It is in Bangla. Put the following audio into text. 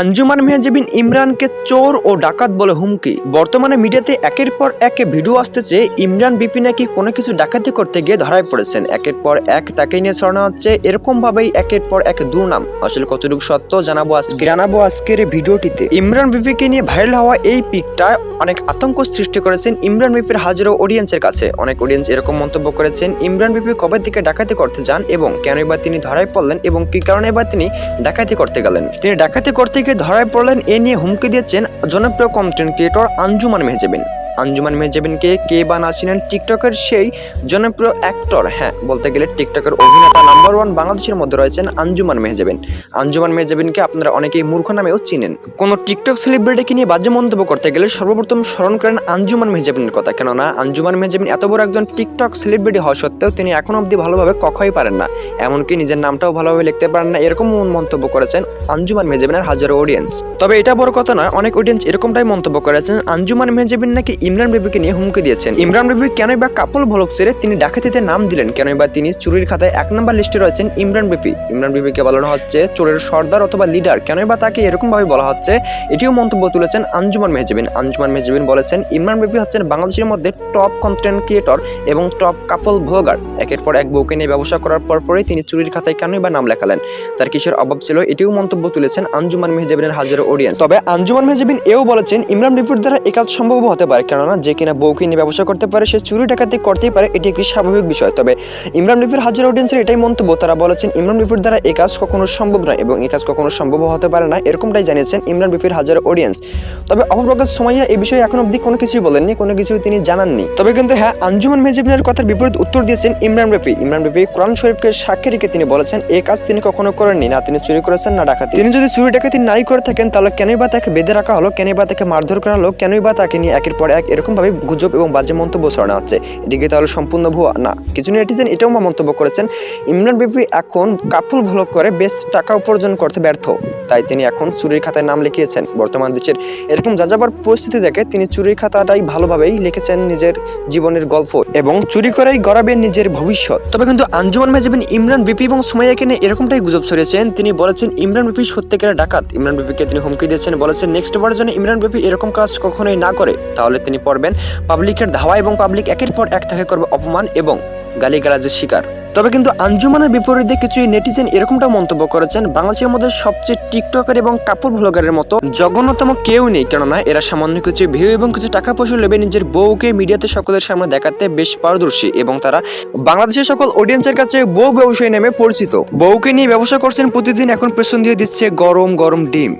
আঞ্জুমান মেহজাবিন ইমরানকে চোর ও ডাকাত বলে হুমকি। বর্তমানে মিডিয়াতে একের পর এক ভিডিও আসতেছে ইমরান বিপি নাকি কোনো কিছু ডাকাতি করতে গিয়ে ধরায় পড়েছেন। একের পর এক তাকে নিয়ে ছড়ানো হচ্ছে এরকম ভাবেই একের পর এক দুর্নাম। আসলে কতটুকু সত্য জানাব আজকে। জানাব আজকের এই ভিডিওটিতে। ইমরান বিপিকে নিয়ে ভাইরাল হওয়া এই পিকটা অনেক আতঙ্ক সৃষ্টি করেছেন ইমরান বিপির হাজারো অডিয়েন্সের কাছে। অনেক অডিয়েন্স এরকম মন্তব্য করেছেন ইমরান বিপি কবে থেকে ডাকাতি করতে যান এবং কেন এবার তিনি ধরায় পড়লেন এবং কি কারণে এবার তিনি ডাকাতি করতে গেলেন? তিনি ডাকাতি করতে গিয়ে ধরায় পড়লেন এ নিয়ে হুমকি দিয়েছেন জনপ্রিয় কন্টেন্ট ক্রিয়েটর আঞ্জুমান মেহজাবিন। আঞ্জুমান মেহজাবিনকে কে বা না টিকটকের সেই জনপ্রিয় অ্যাক্টর? হ্যাঁ বলতে গেলে টিকটকের অভিনেতা নাম্বার ওয়ান বাংলাদেশের মধ্যে রয়েছেন আঞ্জুমান মেহজাবিন। আঞ্জুমান মেহজাবিনকে আপনারা অনেকেই মূর্খ নামেও চিনেন। কোন টিকটক সেলিব্রিটিকে নিয়ে বাজে মন্তব্য করতে গেলে সর্বপ্রথম স্মরণ করেন আঞ্জুমান মেহজাবিনের কথা। কেননা, আঞ্জুমান মেহজাবিন এত বড় একজন টিকটক সেলিব্রিটি হওয়া সত্ত্বেও তিনি এখন অবধি ভালোভাবে কখই পারেন না। এমনকি নিজের নামটাও ভালোভাবে লিখতে পারেন না। এরকম মন্তব্য করেছেন আঞ্জুমান মেহজাবিনের হাজারো অডিয়েন্স তবে এটা বড় কথা নয়, অনেক অডিয়েন্স এরকমটাই মন্তব্য করেছেন, আঞ্জুমান মেহজাবিন নাকি ইমরান বিবিকে নিয়ে হুমকি দিয়েছেন। ইমরান বিবি কেনই বা কাপল ভলক ছেড়ে তিনি ডাকাতিতে নাম দিলেন, কেনই বা তিনি চুরির খাতায় এক নম্বর লিস্টে রয়েছেন ইমরান বিপি ইমরান বিবিকে বলানো হচ্ছে চোরের সর্দার অথবা লিডার, কেনই বা তাকে এরকম ভাবে বলা হচ্ছে, এটিও মন্তব্য তুলেছেন আঞ্জুমান মেহজাবিন। আঞ্জুমান মেহজাবিন বলেছেন, ইমরান বিপি হচ্ছেন বাংলাদেশের মধ্যে টপ কন্টেন্ট ক্রিয়েটর এবং টপ কাপল ভ্লগার একের পর এক বউকে নিয়ে ব্যবসা করার পর পরেই তিনি চুরির খাতায় কেনই বা নাম লেখালেন। তার কিসের অভাব ছিল এটিও মন্তব্য তুলেছেন আঞ্জুমান মেহজাবিনের হাজারো অডিয়েন্স। তবে আঞ্জুমান মেহজাবিন এও বলেছেন, ইমরান বিপির দ্বারা এ সম্ভব হতে পারে কেননা যে কিনা বউকে নিয়ে ব্যবসা করতে পারে, সে চুরি ডাকাতি করতেই পারে, এটি একটি স্বাভাবিক বিষয়। তবে ইমরান বিপির হাজার অডিয়েন্সের এটাই মন্তব্য, তারা বলেছেন, ইমরান বিপির দ্বারা এই কাজ কখনো সম্ভব নয় এবং এই কাজ কখনো সম্ভব হতে পারে না। এরকমটাই জানিয়েছেন ইমরান বিপির হাজার অডিয়েন্স তবে অপপ্রকাশ সোমাইয়া এই বিষয়ে এখন অবধি কোনো কিছুই বলেননি, কোনো কিছুই তিনি জানাননি। তবে কিন্তু হ্যাঁ আঞ্জুমান মেহজাবিনের কথার বিপরীত উত্তর দিয়েছেন ইমরান বিপি ইমরান বিপি কোরআন শরীফকে সাক্ষী রেখে তিনি বলেছেন এই কাজ তিনি কখনো করেননি, না তিনি চুরি করেছেন, না ডাকাতি। তিনি যদি চুরি ডাকাতি নাই করে থাকেন, তাহলে কেনই বা তাকে বেঁধে রাখা হলো, কেনই বা তাকে মারধর করা হলো, কেনই বা তাকে নিয়ে একের পর এক এরকম ভাবে গুজব এবং বাজে মন্তব্য ছড়ানো হচ্ছে। এটিকে তাহলে সম্পূর্ণ ভুয়া। না, কিছু নেটিজেন এটাও মন্তব্য করেছেন, ইমরান বিপি এখন কাপুল ভ্লগ করে, বেশ টাকা উপার্জন করতে ব্যর্থ। তাই তিনি এখন চুরির খাতায় নাম লিখিয়েছেন। বর্তমান দেশের এরকম যাযাবার পরিস্থিতি দেখে তিনি চুরির খাতাটাই ভালোভাবেই লিখেছেন নিজের জীবনের গল্প এবং চুরি করেই গড়াবেন নিজের ভবিষ্যৎ। তবে কিন্তু আঞ্জুমান মেজাবিন ইমরান বিপি এবং সুমাইয়াকে নিয়ে এরকমটাই গুজব ছড়িয়েছেন, তিনি বলেছেন, ইমরান বিপি সত্যিকারের ডাকাত। ইমরান বিপিকে তিনি হুমকি দিয়েছেন, বলেছেন, নেক্সট বার যেন ইমরান বিপি এরকম কাজ কখনোই না করে। তাহলে তিনি পড়বেন। পাবলিকের ধাওয়া এবং পাবলিক একের পর এক তাকে করবে অপমান এবং গালিগালাজের শিকার। তবে কিন্তু আঞ্জুমানের বিপরীতে কিছু নেটিজেন এরকমটা মন্তব্য করেছেন, বাংলাদেশের মধ্যে সবচেয়ে টিকটকার এবং কাপড় ব্লগারের মতো জঘন্যতম কেউ নেই। কেননা, এরা সামান্য কিছু ভিউ এবং কিছু টাকা পয়সা লেবে নিজের বউকে মিডিয়াতে সকলের সামনে দেখাতে বেশ পারদর্শী এবং তারা বাংলাদেশের সকল অডিয়েন্সের কাছে বউ ব্যবসায়ী নামে পরিচিত। বউকে নিয়ে ব্যবসা করছেন প্রতিদিন, এখন পেছন দিয়ে দিচ্ছে গরম গরম ডিম।